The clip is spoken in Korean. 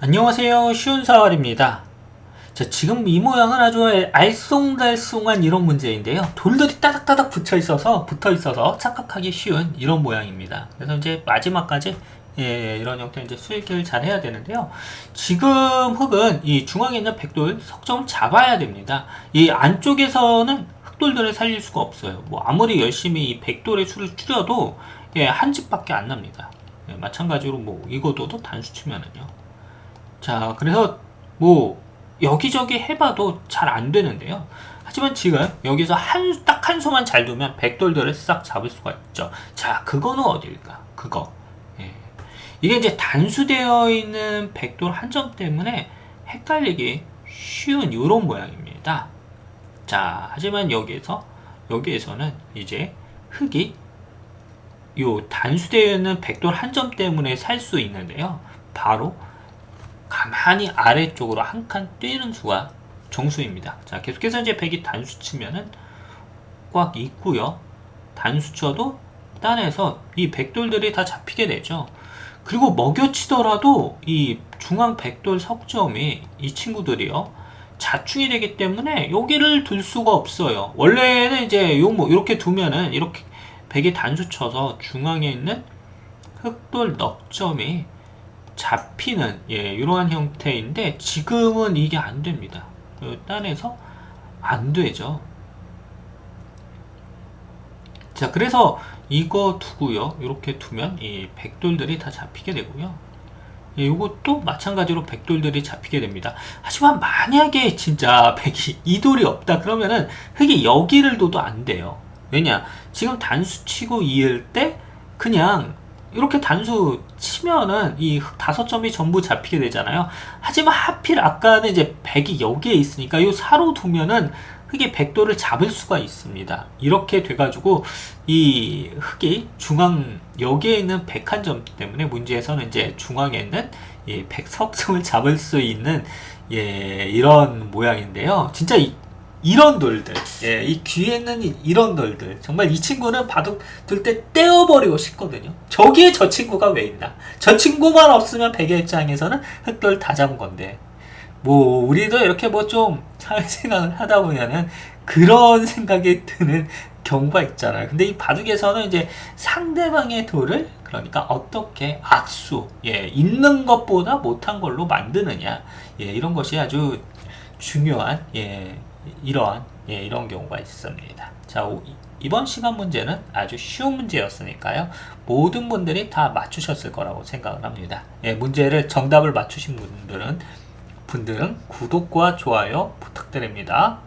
안녕하세요. 쉬운 사활입니다. 자, 지금 이 모양은 아주 알쏭달쏭한 이런 문제인데요. 돌들이 따닥따닥 붙여 있어서, 붙어 있어서 착각하기 쉬운 이런 모양입니다. 그래서 이제 마지막까지 예, 이런 형태의 이제 수익을 잘 해야 되는데요. 지금 흙은 이 중앙에 있는 백돌 석점을 잡아야 됩니다. 이 안쪽에서는 흑돌들을 살릴 수가 없어요. 뭐 아무리 열심히 이 백돌의 수를 줄여도 예, 한 집밖에 안 납니다. 예, 마찬가지로 뭐 이거도 단수 치면은요. 자, 그래서 뭐 여기저기 해봐도 잘 안 되는데요. 하지만 지금 여기서 한 딱한 수만 잘 두면 백돌들을 싹 잡을 수가 있죠. 자, 그거는 어딜까? 그거. 예. 이게 이제 단수되어 있는 백돌 한 점 때문에 헷갈리기 쉬운 이런 모양입니다. 자, 하지만 여기에서 여기에서는 이제 흙이 요 단수되어 있는 백돌 한 점 때문에 살 수 있는데요. 바로 가만히 아래쪽으로 한 칸 뛰는 수가 정수입니다. 자, 계속해서 이제 백이 단수 치면은 꽉 있고요. 단수 쳐도 딴에서 이 백돌들이 다 잡히게 되죠. 그리고 먹여치더라도 이 중앙 백돌 석점이 이 친구들이요. 자충이 되기 때문에 여기를 둘 수가 없어요. 원래는 이제 요 뭐 이렇게 두면은 이렇게 백이 단수 쳐서 중앙에 있는 흑돌 넉점이 잡히는 예, 이러한 형태인데 지금은 이게 안 됩니다. 그 딴에서 안 되죠. 자, 그래서 이거 두고요. 이렇게 두면 이 백돌들이 다 잡히게 되고요. 예, 이것도 마찬가지로 백돌들이 잡히게 됩니다. 하지만 만약에 진짜 백이 이 돌이 없다 그러면은 흙이 여기를 둬도 안 돼요. 왜냐? 지금 단수 치고 이을 때 그냥 이렇게 단수 치면은 이흙 다섯 점이 전부 잡히게 되잖아요. 하지만 하필 아까는 이제 백이 여기에 있으니까 이 사로 두면은 흙이 백도를 잡을 수가 있습니다. 이렇게 돼가지고 이 흙이 중앙 여기에 있는 백한점 때문에 문제에서는 이제 중앙에 있는 이 백석점을 잡을 수 있는 예 이런 모양인데요. 진짜 이, 이런 돌들, 예, 이 귀에 있는 이- 이런 돌들, 정말 이 친구는 바둑 둘 때 떼어버리고 싶거든요. 저기에 저 친구가 왜 있나? 저 친구만 없으면 백의 입장에서는 흑돌 다 잡은 건데, 뭐 우리도 이렇게 뭐 좀 사회생활을 하다 보면은 그런 생각이 드는 경우가 있잖아요. 근데 이 바둑에서는 이제 상대방의 돌을 그러니까 어떻게 악수, 예, 있는 것보다 못한 걸로 만드느냐, 예, 이런 것이 아주 중요한 예, 이러한 예, 이런 경우가 있습니다. 자, 오- 이번 시간 문제는 아주 쉬운 문제였으니까요. 모든 분들이 다 맞추셨을 거라고 생각을 합니다. 예, 문제를 정답을 맞추신 분들은 분들은 구독과 좋아요 부탁드립니다.